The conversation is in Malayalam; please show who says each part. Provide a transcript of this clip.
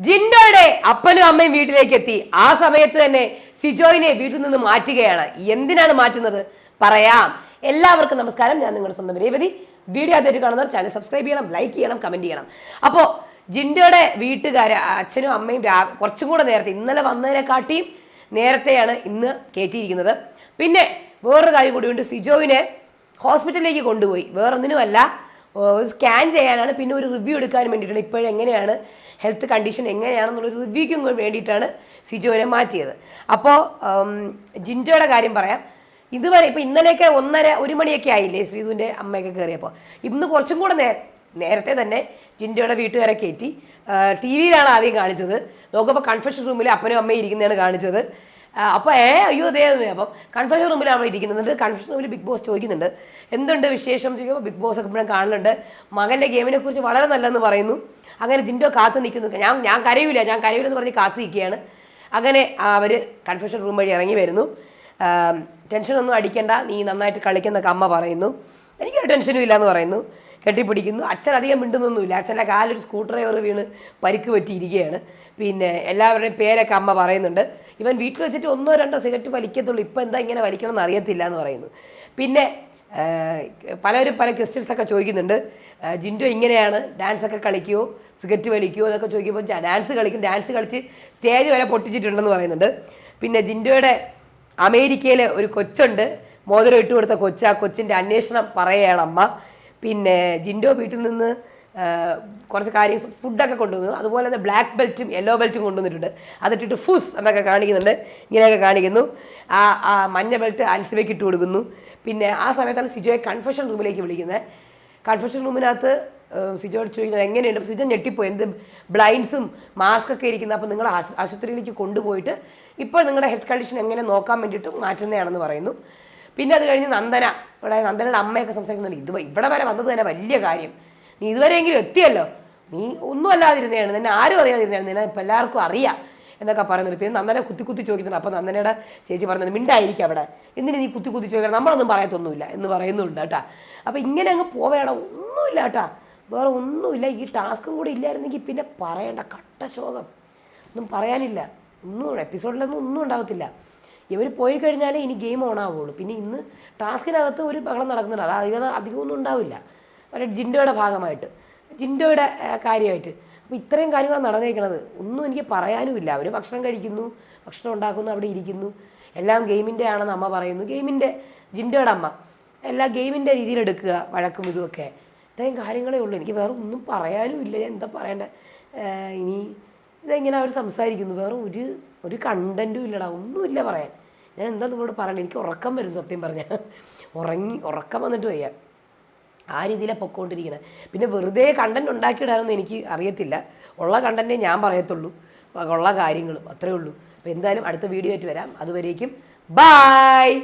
Speaker 1: ജിൻഡോയുടെ അപ്പനും അമ്മയും വീട്ടിലേക്ക് എത്തി ആ സമയത്ത് തന്നെ സിജോയിനെ വീട്ടിൽ നിന്ന് മാറ്റുകയാണ്. എന്തിനാണ് മാറ്റുന്നത്? പറയാം. എല്ലാവർക്കും നമസ്കാരം. ഞാൻ നിങ്ങളുടെ സ്വന്തം രേവതി. വീഡിയോ ആദ്യമായിട്ട് കാണുന്നവർ ചാനൽ സബ്സ്ക്രൈബ് ചെയ്യണം ലൈക്ക് ചെയ്യണം കമന്റ് ചെയ്യണം. അപ്പോൾ ജിൻഡോയുടെ വീട്ടുകാർ അച്ഛനും അമ്മയും കുറച്ചും കൂടെ നേരത്തെ ഇന്നലെ വന്നതിനെക്കാട്ടിയും നേരത്തെയാണ് ഇന്ന് കയറ്റിയിരിക്കുന്നത് പിന്നെ വേറൊരു കാര്യം കൂടിയുണ്ട് സിജോവിനെ ഹോസ്പിറ്റലിലേക്ക് കൊണ്ടുപോയി. വേറൊന്നിനുമല്ല സ്കാൻ ചെയ്യാനാണ് പിന്നെ ഒരു റിവ്യൂ എടുക്കാൻ വേണ്ടിയിട്ടാണ്. ഇപ്പോഴെങ്ങനെയാണ് ഹെൽത്ത് കണ്ടീഷൻ എങ്ങനെയാണെന്നുള്ളൊരു റിവ്യൂക്കും വേണ്ടിയിട്ടാണ് സിജോനെ മാറ്റിയത്. അപ്പോൾ ജിൻജോയുടെ കാര്യം പറയാം. ഇതുവരെ ഇപ്പോൾ ഇന്നലെയൊക്കെ ഒന്നര ഒരു മണിയൊക്കെ ആയില്ലേ ശ്രീധുവിന്റെ അമ്മയൊക്കെ കയറിയപ്പോൾ. ഇന്ന് കുറച്ചും കൂടെ നേ നേരത്തെ തന്നെ ജിൻഡോയുടെ വീട്ടുകാരെ കയറ്റി. ടി വിയിലാണ് ആദ്യം കാണിച്ചത്. നോക്കുമ്പോൾ കൺഫെഷൻ റൂമിൽ അപ്പനും അമ്മയും ഇരിക്കുന്നതാണ് കാണിച്ചത്. അപ്പോൾ ഏ അയ്യോ അതേ അപ്പം കൺഫെഷൻ റൂമിലാണ് അവിടെ ഇരിക്കുന്നത്. കൺഫെഷൻ റൂമിൽ ബിഗ് ബോസ് ചോദിക്കുന്നുണ്ട്. എന്തുണ്ട് വിശേഷം? ചോദിക്കുമ്പോൾ ബിഗ് ബോസ് ഒക്കെ ഇപ്പോഴും കാണുന്നുണ്ട് മകന്റെ ഗെയിമിനെ കുറിച്ച് വളരെ നല്ലതെന്ന് പറയുന്നു. അങ്ങനെ ജിൻഡോ കാത്തു നിൽക്കുന്നു. ഞാൻ ഞാൻ കരയൂല. ഞാൻ കരയൂലെന്ന് പറഞ്ഞ് കാത്തു നിൽക്കുകയാണ്. അങ്ങനെ അവർ കൺഫ്യൂഷൻ റൂം വഴി ഇറങ്ങി വരുന്നു. ടെൻഷനൊന്നും അടിക്കണ്ട. നീ നന്നായിട്ട് കളിക്കുന്നൊക്കെ അമ്മ പറയുന്നു. എനിക്കൊരു ടെൻഷനും എന്ന് പറയുന്നു. കെട്ടിപ്പിടിക്കുന്നു. അച്ഛൻ അധികം മിണ്ടുന്നൊന്നുമില്ല. അച്ഛന്റെ കാലൊരു സ്കൂട്ടർ ഡ്രൈവർ വീണ് പരിക്ക് പറ്റിയിരിക്കുകയാണ്. പിന്നെ എല്ലാവരുടെയും പേരൊക്കെ അമ്മ പറയുന്നുണ്ട്. ഇവൻ വീട്ടിൽ വെച്ചിട്ട് ഒന്നോ രണ്ടോ സിഗരറ്റ് വലിക്കത്തുള്ളൂ. ഇപ്പം എന്താ ഇങ്ങനെ വലിക്കണം എന്ന് അറിയത്തില്ല എന്ന് പറയുന്നു. പിന്നെ പലരും പല ക്വസ്റ്റ്യൻസ് ഒക്കെ ചോദിക്കുന്നുണ്ട്. ജിൻഡോ ഇങ്ങനെയാണ്. ഡാൻസൊക്കെ കളിക്കുമോ സിഗരറ്റ് വലിക്കുമോ എന്നൊക്കെ ചോദിക്കുമ്പോൾ ഡാൻസ് കളിക്കും. ഡാൻസ് കളിച്ച് സ്റ്റേജ് വരെ പൊട്ടിച്ചിട്ടുണ്ടെന്ന് പറയുന്നുണ്ട്. പിന്നെ ജിൻഡോയുടെ അമേരിക്കയിൽ ഒരു കൊച്ചുണ്ട്. മോതിരം ഇട്ട് കൊടുത്ത കൊച്ച്. ആ കൊച്ചിന്റെ അന്വേഷണം പറയുകയാണ് അമ്മ. പിന്നെ ജിൻഡോ വീട്ടിൽ നിന്ന് കുറച്ച് കാര്യം ഫുഡൊക്കെ കൊണ്ടുവന്നു. അതുപോലെ തന്നെ ബ്ലാക്ക് ബെൽറ്റും യെല്ലോ ബെൽറ്റും കൊണ്ടുവന്നിട്ടുണ്ട്. അതിട്ടിട്ട് ഫുസ് എന്നൊക്കെ കാണിക്കുന്നുണ്ട്. ഇങ്ങനെയൊക്കെ കാണിക്കുന്നു. ആ ആ മഞ്ഞ ബെൽറ്റ് അൽസിബയ്ക്ക് ഇട്ട് കൊടുക്കുന്നു. പിന്നെ ആ സമയത്താണ് സിജോയെ കൺഫെഷൻ റൂമിലേക്ക് വിളിക്കുന്നത്. കൺഫെഷൻ റൂമിനകത്ത് സിജോട് ചോദിക്കുന്നത് എങ്ങനെയുണ്ട്? സിജോ ഞെട്ടിപ്പോയി. എന്ത് ബ്ലൈൻഡ്സും മാസ്ക് ഒക്കെ ഇരിക്കുന്നത് അപ്പോൾ നിങ്ങൾ ആശുപത്രിയിലേക്ക് കൊണ്ടുപോയിട്ട് ഇപ്പോൾ നിങ്ങളുടെ ഹെൽത്ത് കണ്ടീഷൻ എങ്ങനെ നോക്കാൻ വേണ്ടിയിട്ട് മാറ്റുന്നതാണെന്ന് പറയുന്നു. പിന്നെ അത് കഴിഞ്ഞ് നന്ദന. ഇവിടെ നന്ദനയുടെ അമ്മയൊക്കെ സംസാരിക്കുന്നുണ്ട്. ഇത് ഇവിടെ വരെ വന്നത് തന്നെ വലിയ കാര്യം. നീ ഇതുവരെയെങ്കിലും എത്തിയല്ലോ. നീ ഒന്നും അല്ലാതിരുന്നതാണ് നിന്നെ ആരും അറിയാതിരുന്നതാണ് നിന്നെ ഇപ്പം എല്ലാവർക്കും അറിയാം എന്നൊക്കെ പറയുന്നുണ്ട്. പിന്നെ നന്ദനെ കുത്തി കുത്തി ചോദിക്കുന്നുണ്ട്. അപ്പോൾ നന്ദനയുടെ ചേച്ചി പറഞ്ഞത് മിണ്ടായിരിക്കും അവിടെ. എന്തിനു നീ കുത്തി കുത്തി ചോദിക്കണം? നമ്മളൊന്നും പറയത്തൊന്നുമില്ല എന്ന് പറയുന്നുണ്ട് കേട്ടാ. അപ്പോൾ ഇങ്ങനെ അങ്ങ് പോവേണ ഒന്നുമില്ല കേട്ടാ. വേറെ ഒന്നുമില്ല. ഈ ടാസ്കും കൂടി ഇല്ലായിരുന്നെങ്കിൽ പിന്നെ പറയേണ്ട. കട്ട ശോകം ഒന്നും പറയാനില്ല. ഒന്നും എപ്പിസോഡിലൊന്നും ഒന്നും ഉണ്ടാകത്തില്ല ഇവർ പോയി കഴിഞ്ഞാലേ ഇനി ഗെയിം ഓൺ ആവുള്ളൂ പിന്നെ ഇന്ന് ടാസ്കിനകത്ത് ഒരു ബഹളം നടക്കുന്നുണ്ട്. അത് അധികം അധികമൊന്നും ഉണ്ടാവില്ല. മറ്റേ ജിൻഡോയുടെ ഭാഗമായിട്ട്. ജിൻഡോയുടെ കാര്യമായിട്ട്. അപ്പോൾ ഇത്രയും കാര്യങ്ങളാണ് നടന്നേക്കണത്. ഒന്നും എനിക്ക് പറയാനുമില്ല. അവർ ഭക്ഷണം കഴിക്കുന്നു ഭക്ഷണം ഉണ്ടാക്കുന്നു അവിടെ ഇരിക്കുന്നു. എല്ലാം ഗെയിമിന്റെ ആണെന്ന് അമ്മ പറയുന്നു. ഗെയിമിന്റെ ജിൻഡോയുടെ അമ്മ. എല്ലാം ഗെയിമിന്റെ രീതിയിലെടുക്കുക വഴക്കും ഇതുമൊക്കെ ഇത്രയും കാര്യങ്ങളേ ഉള്ളൂ. എനിക്ക് വേറെ ഒന്നും പറയാനും ഇല്ല ഞാൻ എന്താ പറയണ്ടേ? ഇനി ഇതെങ്ങനെ അവർ സംസാരിക്കുന്നു? വേറെ ഒരു ഒരു കണ്ടന്റും ഇല്ലടാ. ഒന്നുമില്ല പറയാൻ. ഞാൻ എന്താ നിങ്ങളോട് പറയണേ? എനിക്ക് ഉറക്കം വരും സത്യം പറഞ്ഞാൽ ഉറങ്ങി ഉറക്കം വന്നിട്ട് വയ്യ. ആ രീതിയിലാണ് പൊക്കോണ്ടിരിക്കുന്നത് പിന്നെ വെറുതെ കണ്ടന്റ് ഉണ്ടാക്കിയിടാനൊന്നും എനിക്ക് അറിയത്തില്ല. ഉള്ള കണ്ടന്റേ ഞാൻ പറയത്തുള്ളൂ. ഉള്ള കാര്യങ്ങളും അത്രയേ ഉള്ളൂ. അപ്പോൾ എന്തായാലും അടുത്ത വീഡിയോ ആയിട്ട് വരാം. അതുവരേക്കും ബായ്